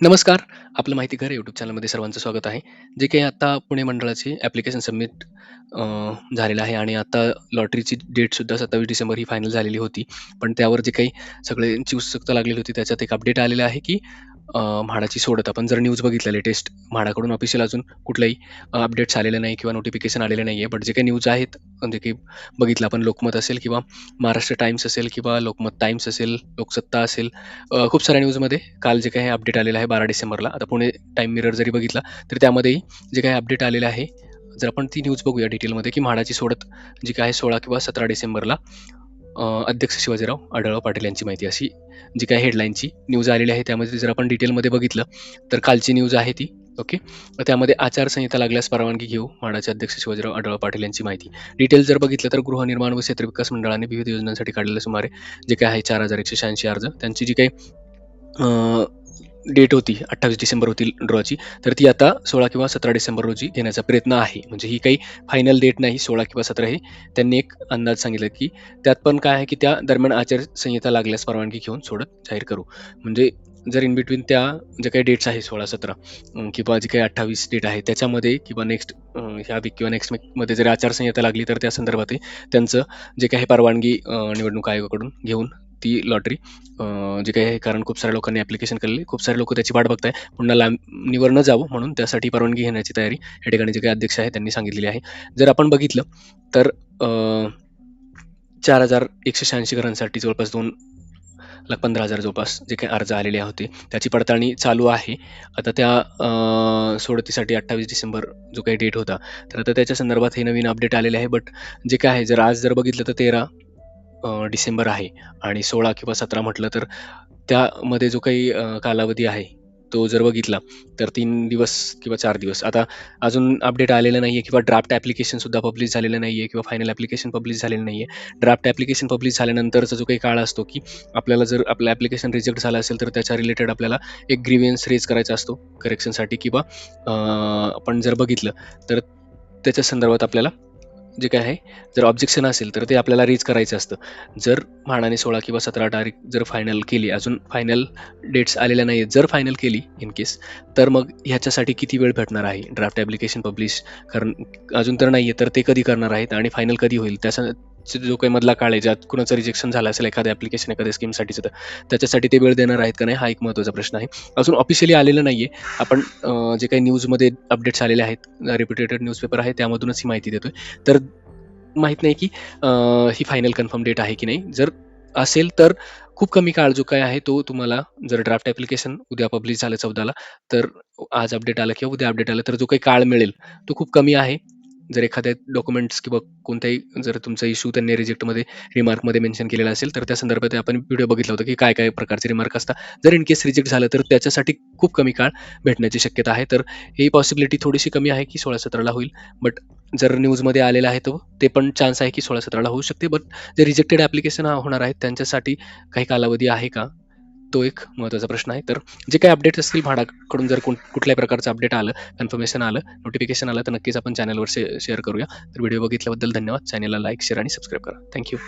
नमस्कार. आपलं माहिती घर यूट्यूब चॅनलमध्ये सर्वांचं स्वागत आहे. जे काही आता पुणे मंडळाची ॲप्लिकेशन सबमिट झालेलं आहे आणि आता लॉटरीची डेटसुद्धा 27 डिसेंबर ही फायनल झालेली होती. पण त्यावर जे काही सगळ्यांची उत्सुकता लागलेली होती, त्याच्यात एक अपडेट आलेलं आहे, की म्हाडाची सोडत आपण जर न्यूज बघितलं लेटेस्ट म्हाडाकडून ऑफिशियल अजून कुठलाही अपडेट्स आलेले नाही किंवा नोटिफिकेशन आलेले नाही आहे. बट जे काही न्यूज आहेत, जे की बघितलं आपण लोकमत असेल किंवा महाराष्ट्र टाइम्स असेल किंवा लोकमत टाइम्स असेल, लोकसत्ता असेल, खूप साऱ्या न्यूजमध्ये काल जे काही अपडेट आलेलं आहे 12 डिसेंबरला. आता पुणे टाईम मिरर जरी बघितला, तर त्यामध्येही जे काही अपडेट आलेलं आहे, जर आपण ती न्यूज बघूया डिटेलमध्ये, की म्हाडाची सोडत जी काही 16 किंवा 17 डिसेंबरला अध्यक्ष शिवाजीराव आढळराव पाटील यांची माहिती अशी जी काही हेडलाईनची न्यूज आलेली आहे, त्यामध्ये जर आपण डिटेलमध्ये बघितलं, तर कालची न्यूज आहे ती. ओके. त्यामध्ये आचारसंहिता लागल्यास परवानगी घेऊ, म्हाडाचे अध्यक्ष शिवाजीराव आढळराव पाटील यांची माहिती. डिटेल जर बघितलं, तर गृहनिर्माण व क्षेत्र विकास मंडळाने विविध योजनांसाठी काढलेले सुमारे जे काही आहे 4186 अर्ज, त्यांची जी काही डेट होती 28 डिसेंबर होती ड्रॉची, तर ती आता 16 किंवा 17 डिसेंबर रोजी घेण्याचा प्रयत्न आहे. म्हणजे ही काही फायनल डेट नाही 16 किंवा सतरा हे त्यांनी एक अंदाज सांगितला, की त्यात पण काय आहे, की त्या दरम्यान आचारसंहिता लागल्यास परवानगी घेऊन सोडत जाहीर करू. म्हणजे जर इन बिटवीन त्या ज्या काही डेट्स आहे सोळा सतरा किंवा जी काही 28 डेट आहे त्याच्यामध्ये किंवा नेक्स्ट ह्या वीक किंवा नेक्स्ट वीकमध्ये जर आचारसंहिता लागली, तर त्या संदर्भातही त्यांचं जे काही परवानगी निवडणूक आयोगाकडून घेऊन ती लॉटरी जे काही आहे कारण खूप साऱ्या लोकांनी ॲप्लिकेशन केलेली, खूप सारे लोक त्याची वाट बघताय. पुन्हा लांबणीवर न जावं म्हणून त्यासाठी परवानगी घेण्याची तयारी या ठिकाणी जे काही अध्यक्ष आहेत त्यांनी सांगितलेली आहे. जर आपण बघितलं, तर चार हजार एकशे शहाऐंशी घरांसाठी जवळपास 2,15,000 जवळपास जे काही अर्ज आलेले होते, त्याची पडताळणी चालू आहे. आता त्या सोडतीसाठी 28 डिसेंबर जो काही डेट होता, तर आता त्याच्या संदर्भात हे नवीन अपडेट आलेले आहे. बट जे काय आहे, जर आज जर बघितलं, तर तेरा डिसेंबर आहे आणि 16 किंवा 17 म्हटलं, तर त्यामध्ये जो काही कालावधी आहे, तो जर बघितला, तर तीन दिवस किंवा चार दिवस. आता अजून अपडेट आलेलं नाही आहे किंवा ड्राफ्ट ॲप्लिकेशनसुद्धा पब्लिश झालेलं नाही आहे किंवा फायनल ॲप्लिकेशन पब्लिश झालेलं नाही आहे. ड्राफ्ट ॲप्लिकेशन पब्लिश झाल्यानंतरचा जो काही काळ असतो, की आपल्याला जर आपलं ॲप्लिकेशन रिजेक्ट झालं असेल, तर त्याच्या रिलेटेड आपल्याला एक ग्रीव्हन्स रेज करायचा असतो करेक्शनसाठी किंवा आपण जर बघितलं, तर त्याच्या संदर्भात आपल्याला जे काय आहे, जर ऑब्जेक्शन असेल, तर ते आपल्याला रेज करायचं असतं. जर म्हाडाने 16 किंवा 17 तारीख जर फायनल केली, अजून फायनल डेट्स आलेल्या नाही आहेत. जर फायनल केली इन केस, तर मग ह्याच्यासाठी किती वेळ भेटणार आहे? ड्राफ्ट ॲप्लिकेशन पब्लिश करण अजून तर नाही आहे, तर ते कधी करणार आहेत आणि फायनल कधी होईल? त्याचा जो काही मधला काळ आहे, ज्यात कुणाचं रिजेक्शन झालं असेल एखाद्या ॲप्लिकेशन एखाद्या स्कीमसाठीचं, तर त्याच्यासाठी ते वेळ देणार आहेत का नाही? हा एक महत्त्वाचा प्रश्न आहे. अजून ऑफिशियली आलेलं नाही आहे. आपण जे काही न्यूजमध्ये अपडेट्स आलेले आहेत, रेप्युटेटेड न्यूजपेपर आहे, त्यामधूनच ही माहिती देतोय. तर माहीत नाही, की ही फायनल कन्फर्म डेट आहे की नाही. जर असेल, तर खूप कमी काळ जो काय आहे, तो तुम्हाला जर ड्राफ्ट ॲप्लिकेशन उद्या पब्लिश झालं 14ला, तर आज अपडेट आलं किंवा उद्या अपडेट आलं, तर जो काही काळ मिळेल, तो खूप कमी आहे. जर एखाद्या डॉक्युमेंट्स किंवा कोणत्याही जर तुमचा इश्यू त्यांनी रिजेक्टमध्ये रिमार्कमध्ये मेन्शन केलेला असेल, तर त्या संदर्भात आपण व्हिडिओ बघितला होता, की काय-काय प्रकारचे रिमार्क असतात. जर इन केस रिजेक्ट झालं, तर त्याच्यासाठी खूप कमी काळ भेटण्याची शक्यता आहे. तर ही पॉसिबिलिटी थोडीशी कमी आहे, की 16-17ला होईल. बट जर न्यूजमध्ये आलेला आहे, तो ते पण चान्स आहे, की 16-17ला होऊ शकते. बट जे रिजेक्टेड ॲप्लिकेशन होणार आहेत, त्यांच्यासाठी काही कालावधी आहे का? तो एक महत्त्वाचा प्रश्न आहे. तर जे काही अपडेट्स असतील भाडाकडून जर कोण कुठल्याही प्रकारचं अपडेट आलं, कन्फर्मेशन आलं, नोटिफिकेशन आलं, तर नक्कीच आपण चॅनलवर शे शेअर करूया. तर व्हिडिओ बघितल्याबद्दल धन्यवाद. चॅनलला लाईक, शेअर आणि सबस्क्राईब करा. Thank you